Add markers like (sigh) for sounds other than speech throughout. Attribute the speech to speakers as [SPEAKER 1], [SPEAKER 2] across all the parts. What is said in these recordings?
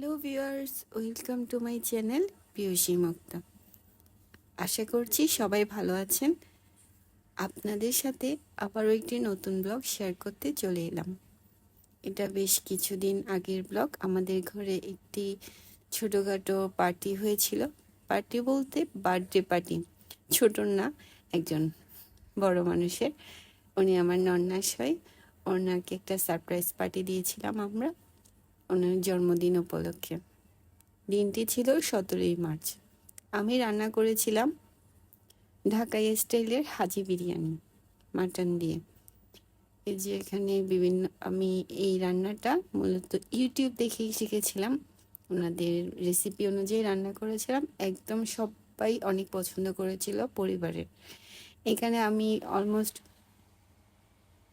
[SPEAKER 1] Hello viewers, welcome to my channel Piyosi Mukta. আশা করছি সবাই ভালো আছেন। আপনাদের সাথে আবারও একটি নতুন ব্লগ শেয়ার করতে চলে এলাম। এটা বেশ কিছুদিন আগের ব্লগ। আমাদের ঘরে একটি ছোটোখাটো পার্টি হয়েছিল। পার্টি বলতে বার্থডে পার্টি। ছোট না, একজন বড় মানুষের। উনি আমার নন্নাস হয় ওনাকে একটা সারপ্রাইজ পার্টি দিয়েছিলাম আমরা। ওনার জন্মদিন উপলক্ষে। দিনটি ছিল সতেরোই মার্চ। আমি রান্না করেছিলাম ঢাকাই স্টাইলের হাজি বিরিয়ানি, মাটন দিয়ে। এই যে এখানে বিভিন্ন, আমি এই রান্নাটা মূলত ইউটিউব দেখেই শিখেছিলাম। ওনাদের রেসিপি অনুযায়ী রান্না করেছিলাম। একদম সবাই অনেক পছন্দ করেছিল পরিবারের। এখানে আমি অলমোস্ট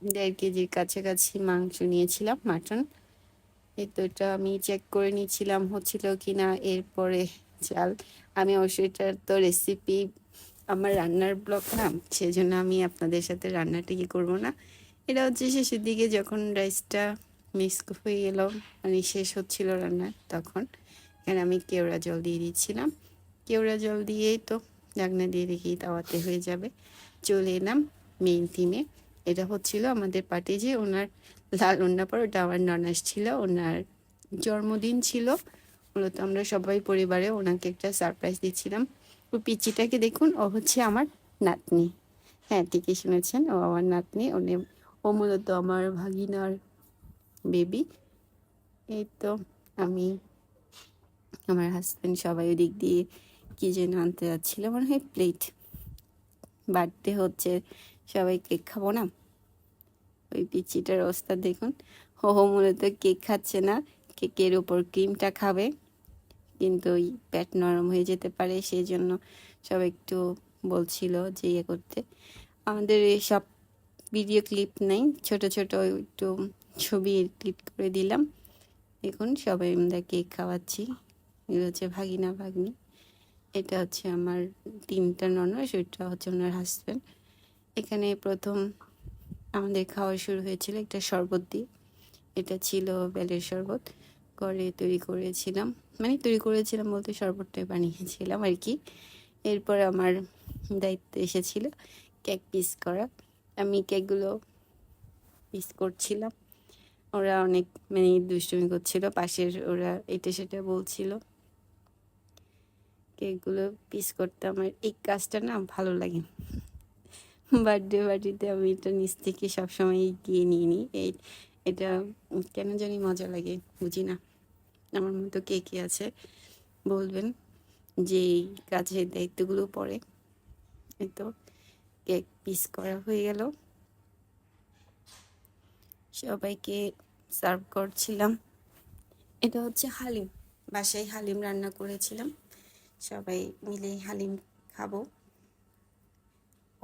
[SPEAKER 1] দেড় কেজির কাছাকাছি মাংস নিয়েছিলাম, মাটন। এই তো এটা আমি চেক করে নিয়েছিলাম হচ্ছিল কি না এরপরে চাল আমি অবশ্যই এটার তো রেসিপি আমার রান্নার ব্লগ না সেই জন্য আমি আপনাদের সাথে রান্নাটা কি করব না। এটা হচ্ছে শেষের দিকে যখন রাইসটা মিক্স হয়ে গেল মানে শেষ হচ্ছিল রান্না তখন, এখানে আমি কেওড়া জল দিয়ে দিচ্ছিলাম। কেওড়া জল দিয়েই তো ডাকনা দিয়ে দেখি তাওয়াতে হয়ে যাবে। চলে এলাম মেইন থিমে এটা হচ্ছিল আমাদের পার্টি যে ওনার লাল ওন্না পর ওটা আমার ননাস ছিল, ওনার জন্মদিন ছিল। মূলত আমরা সবাই পরিবারে ওনাকে একটা সারপ্রাইজ দিচ্ছিলাম। ও পিচিটাকে দেখুন, ও হচ্ছে আমার নাতনি। হ্যাঁ ঠিকই শুনেছেন, ও আমার নাতনি, উনি, ও মূলত আমার ভাগিনার বেবি এই তো আমি, আমার হাজব্যান্ড সবাই ওদিক দিয়ে কি যেন আনতে যাচ্ছিল, মনে হয় প্লেট বার্থডে হচ্ছে সবাই কেক খাব না? ওই পিচিটার অবস্থা দেখুন। হো হো মূলত কেক খাচ্ছে না, কেকের উপর ক্রিমটা খাবে। কিন্তু ওই প্যাট নরম হয়ে যেতে পারে সেই জন্য সব একটু বলছিল যে ইয়ে করতে। আমাদের সব ভিডিও ক্লিপ নেই, ছোট ছোট একটু ছবি ক্লিপ করে দিলাম। দেখুন, সবাই আমরা কেক খাওয়াচ্ছি। এগুলো হচ্ছে ভাগিনা ভাগ্নি এটা হচ্ছে আমার তিনটা ননস ওইটা হচ্ছে ওনার হাজব্যান্ড এখানে প্রথম আমাদের খাওয়া শুরু হয়েছিল একটা শরবত দিয়ে। এটা ছিল বেলের শরবত। করে তৈরি করেছিলাম। মানে তৈরি করেছিলাম বলতে শরবতটাই বানিয়েছিলাম আর কি। এরপর আমার দায়িত্ব এসেছিল কেক পিস করা। আমি কেকগুলো পিস করছিলাম। ওরা অনেক মানে দুষ্টুমি করছিল। পাশের ওরা এটা সেটা বলছিল। কেকগুলো পিস করতে আমার এই কাজটা না ভালো লাগে। বার্থডে পার্টিতে আমি এটা নিচ থেকে সবসময় গিয়ে নিয়ে নিই। এই, এটা কেন জানি মজা লাগে, বুঝি না। আমার মতো কে কে আছে, বলবেন যে এই কাজের দায়িত্বগুলো পড়ে তো, কেক পিস করা হয়ে গেল। সবাইকে সার্ভ করছিলাম। এটা হচ্ছে হালিম, বাসায় হালিম রান্না করেছিলাম। সবাই মিলে হালিম খাব।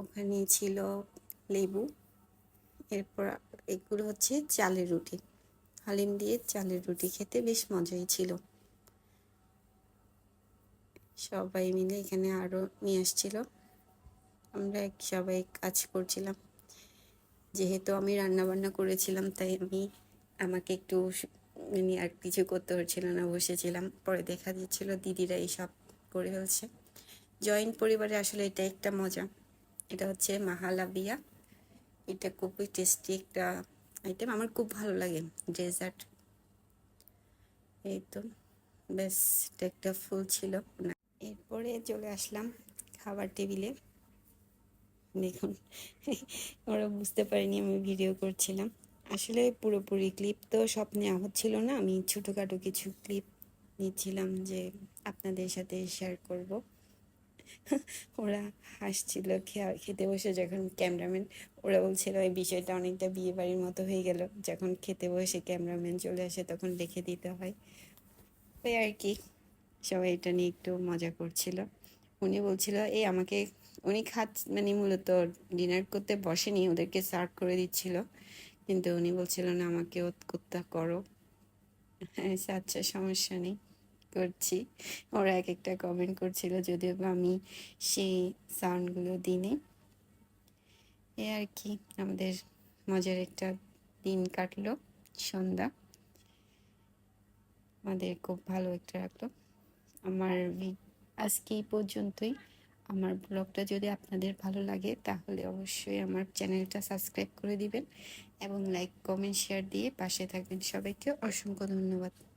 [SPEAKER 1] ওখানে ছিল লেবু, এরপর এগুলো হচ্ছে চালের রুটি। হালিম দিয়ে চালের রুটি খেতে বেশ মজাই ছিল। সবাই মিলে এখানে আরও নিয়ে আসছিল। আমরা এক, সবাই কাজ করছিলাম। যেহেতু আমি রান্না বান্না করেছিলাম, তাই আমি আমাকে একটু মানে আর কিছু করতে হচ্ছিল না, বসেছিলাম। পরে দেখা যাচ্ছিল দিদিরা এইসব করে ফেলছে। জয়েন্ট পরিবারে আসলে এটা একটা মজা। এটা হচ্ছে মাহালাবিয়া এটা খুবই টেস্টি একটা আইটেম আমার খুব ভালো লাগে ডেজার্ট এই তো বেশ এটা একটা ফুল ছিল। এরপরে চলে আসলাম খাবার টেবিলে। দেখুন, ওরা বুঝতে পারিনি আমি ভিডিও করছিলাম। আসলে পুরোপুরি ক্লিপ তো সব নেওয়া হচ্ছিল না। আমি ছোটোখাটো কিছু ক্লিপ নিচ্ছিলাম যে আপনাদের সাথে শেয়ার করব। (laughs) ওরা হাসছিল খেতে বসে যখন ক্যামেরাম্যান, ওরা বলছিল, এই বিষয়টা অনেকটা বিয়ে বাড়ির মতো হয়ে গেল। যখন খেতে বসে ক্যামেরাম্যান চলে আসে, তখন লিখে দিতে হয়। ওই আর কি। সবাই এটা নিয়ে একটু মজা করছিল। উনি বলছিল, এই আমাকে উনি খাত মানে মূলত ডিনার করতে বসেনি, ওদেরকে সার্ভ করে দিচ্ছিল। কিন্তু উনি বলছিল, না আমাকে করতে করো। হ্যাঁ আচ্ছা সমস্যা নেই। করছি। ওরা এক একটা কমেন্ট করছিল, যদিও আমি সেই সাউন্ডগুলো দিনে এ আর কি, আমাদের মজার একটা দিন কাটলো, সন্ধ্যা। আমাদের খুব ভালো একটা রাখল আমার আজকে এই পর্যন্তই। আমার ব্লগটা যদি আপনাদের ভালো লাগে, তাহলে অবশ্যই আমার চ্যানেলটা সাবস্ক্রাইব করে দিবেন এবং লাইক কমেন্ট শেয়ার দিয়ে পাশে থাকবেন সবাইকে। অসংখ্য ধন্যবাদ।